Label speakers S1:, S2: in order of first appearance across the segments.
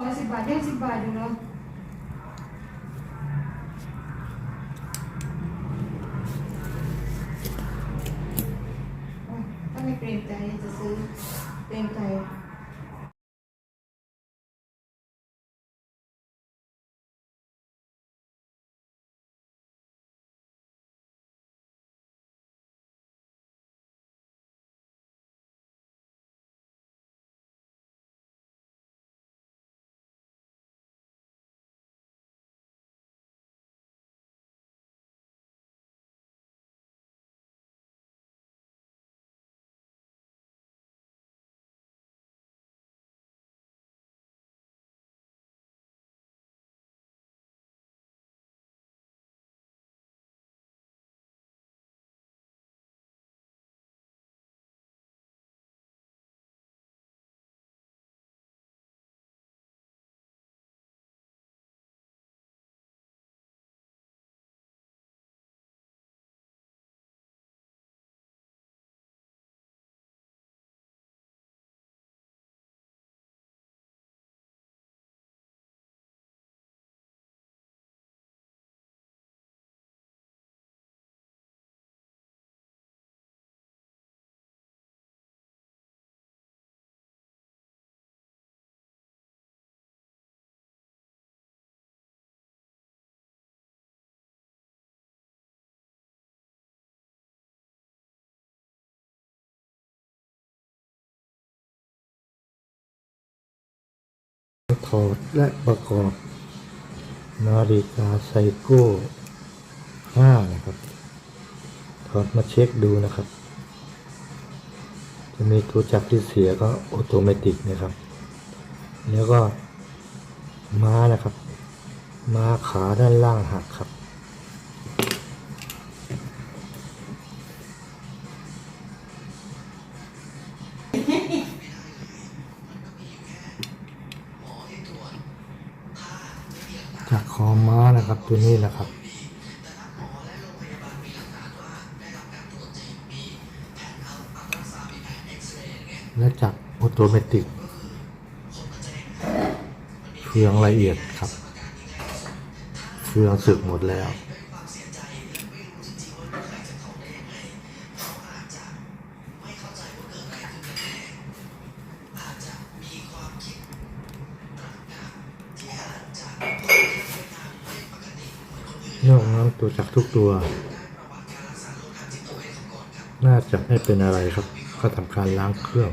S1: ร้อยสิบบาทยังสิบบาทอยู่เนาะอะถ้าไม่เกรงใจจะซื้อเกรงใจ
S2: ถอดและประกอบ นาฬิกาไซโก้5นะครับ ถอดมาเช็คดูนะครับ จะมีตัวจับที่เสียก็ออโตเมติกนะครับ แล้วก็ม้านะครับ ม้าขาด้านล่างหักครับ จากคอม้านะครับตัวนี้แหละครับและจากออโตเมติกเฟืองละเอียดครับ เฟืองสึกหมดแล้ว น จักทุกตัว น่าจะไม่เป็นอะไรครับ ก็ทำการล้างเครื่อง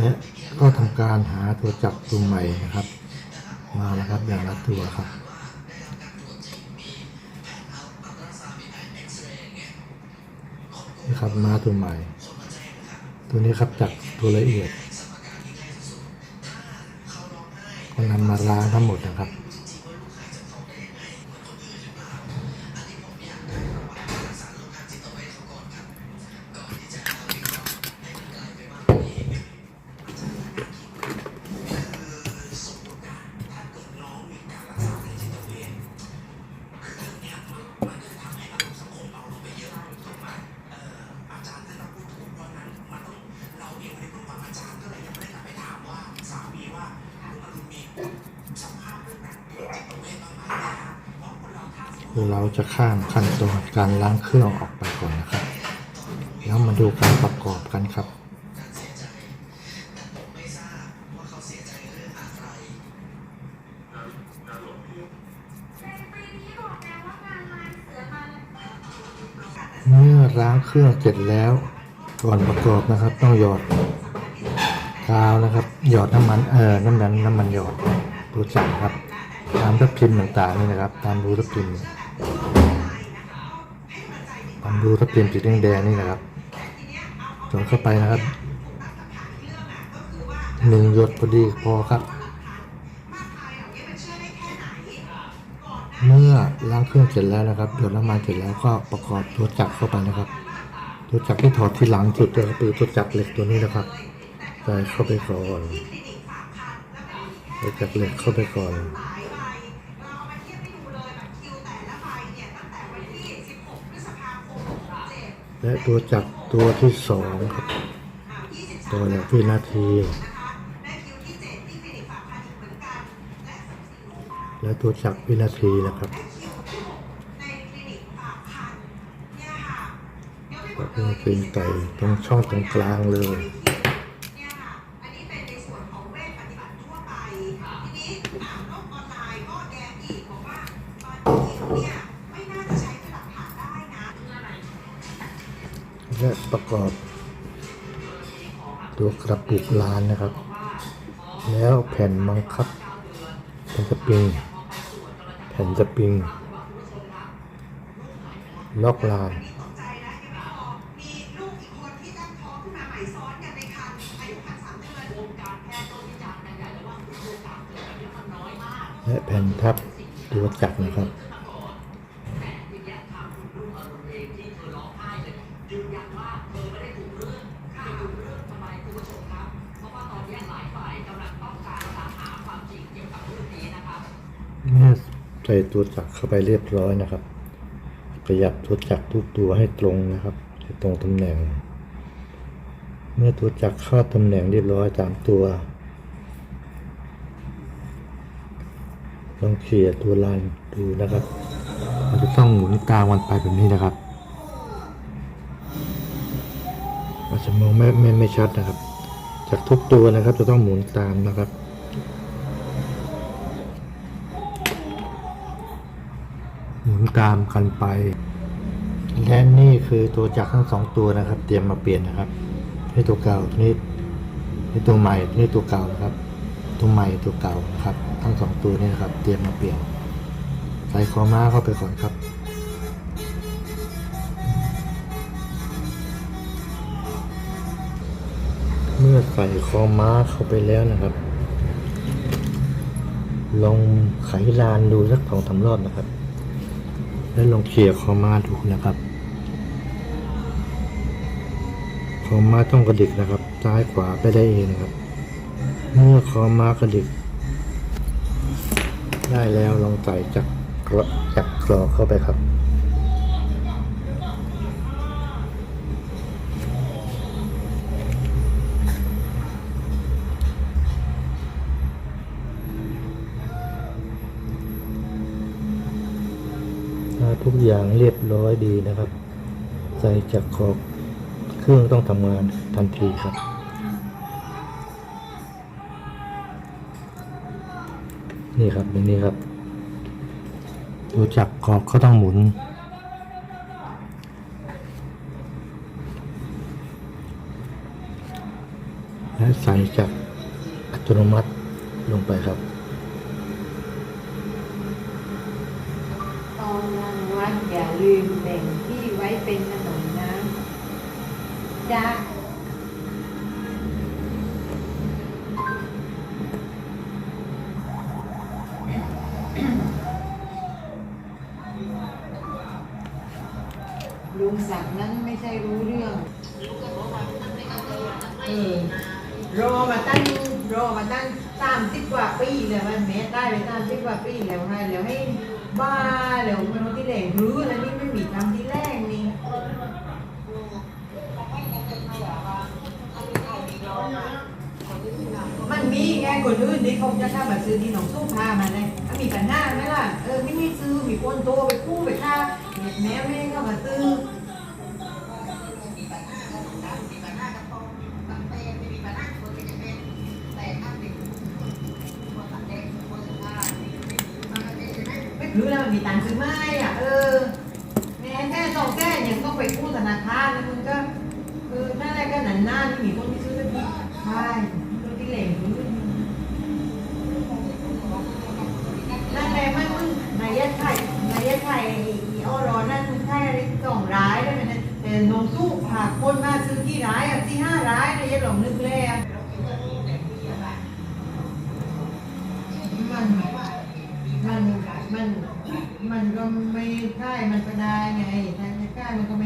S2: และ การหาตัวจับตัวใหม่นะครับ มาแล้วครับอย่างละตัวครับนี่ครับมาตัวใหม่ ตัวนี้ครับจับตัวละเอียดก็นำมาล้างทั้งหมดนะครับ เราจะข้ามขั้นตอนการล้างเครื่องออกไปก่อนนะครับ แล้วมาดูการประกอบกันครับเมื่อล้างเครื่องเสร็จแล้วก่อนประกอบนะครับ ต้องหยอดกาวนะครับ หยอดน้ำมันเออน้ำมันน้ำมันหยอดรู้จักครับตามทับทิมต่างๆนี่นะครับ ตามรูทับทิม ตามรูทับทิมสีแดงๆนี่นะครับหยอดเข้าไปนะครับหนึ่งหยดพอดีพอครับ เมื่อล้างเครื่องเสร็จแล้วนะครับหยดน้ำมันเสร็จแล้วก็ประกอบตัวจักรเข้าไปนะครับ ตัวจักรที่ถอดที่หลังสุดเลยคือตัวจักรเหล็กตัวนี้นะครับใส่เข้าไปก่อนตัวจักรเหล็กเข้าไปก่อน และตัวจับตัวที่สองครับ ตัวละวินาที และตัวจับวินาทีนะครับก็เป็นไก่ตรงช่องตรงกลางเลย และประกอบ ตัวกระปุกลานนะครับ แล้วแผ่นบังคับแผ่นสปริง แผ่นสปริงล็อกลานและแผ่นทับตัวจักรนะครับ เมื่อใส่ตัวจักรเข้าไปเรียบร้อยนะครับ ขยับตัวจักรทุกตัวให้ตรงนะครับให้ตรงตำแหน่ง เมื่อตัวจักรเข้าตำแหน่งเรียบร้อยตามตัวลองเขี่ยตัวลานดูนะครับ มันจะต้องหมุนตามวันไปแบบนี้นะครับอาจจะมองไม่ไม่ไม่ชัดนะครับ จากทุกตัวนะครับจะต้องหมุนตามนะครับ หมุน ตามกันไป และนี่คือตัวจักรทั้งสองตัวนะครับ เตรียมมาเปลี่ยนนะครับนี่ตัวเก่าตัวนี้นี่ตัวใหม่นี่ตัวเก่านะครับ ตัวใหม่ตัวเก่านะครับ ทั้งสองตัวนี้นะครับ เตรียมมาเปลี่ยนใส่คอม้าเข้าไปก่อนครับเมื่อใส่คอม้าเข้าไปแล้วนะครับ ลองไขลานดูสักสองสารอบนะครับ แล้วลองเขี่ยคอมาดูนะครับคอมาต้องกระดิกนะครับ ซ้ายขวาไปได้เองนะครับ เมื่อคอมากระดิก ได้แล้วลองใส่จักรกรจักรกรอเข้าไปครับ ทุกอย่างเรียบร้อยดีนะครับ ใส่จักรขอบเครื่องต้องทำงานทันทีครับ นี่ครับอย่างนี้ครับตัวจักรขอบก็ต้องหมุน และใส่จักรอัตโนมัติลงไปครับ
S1: ตอนรังวัดอย่า ลืมแบ่งที่ไว้เป็นขนมน้ำจ้าลุงศักดิ์นั้นไม่ใช่รู้เรื่อง เออรอมาตั้งรอมาตั้งสามสิบกว่าปีแล้วมันแม้ได้ไปสามสิบกว่าปีแล้วไงแล้วให้ บ้าเดี๋ยวมันที่แหล่งรื้อแล้วนี่ไม่มีทำที่แรกนี่มันมีไงคนอื่นที่เขาจะข้ามาซื้อที่หนองสู้พามาเลยถ้ามีปัญหาไหมล่ะเออไม่มีซื้อมีคนโตไปกู้ไปค่าแม่แม่เข้ามาซื้อ รู้แล้วมันมีตังค์ซื้อไหมอะเออแม่แค่ตองแก้ยังต้องไปกู้ธนาคารแล้วมันก็เออนั่นแหละก็หนันหน้าที่มีคนที่ซื้อสักทีใช่ตัวที่เหล่งนั่นแหละไม่มึงนายยัดไข่นายยัดไข่อีอ้อรอนั่นมึงไข่อะไรกล่องร้ายได้ไหมเนี่ยแต่นมสู้ผากคนมาซื้อที่ร้ายอะที่ห้าร้ายนายยัดหลงนึกแล้ว ค่ายมันก็ได้ไงถ้าไม่ค่ายมันก็ไม่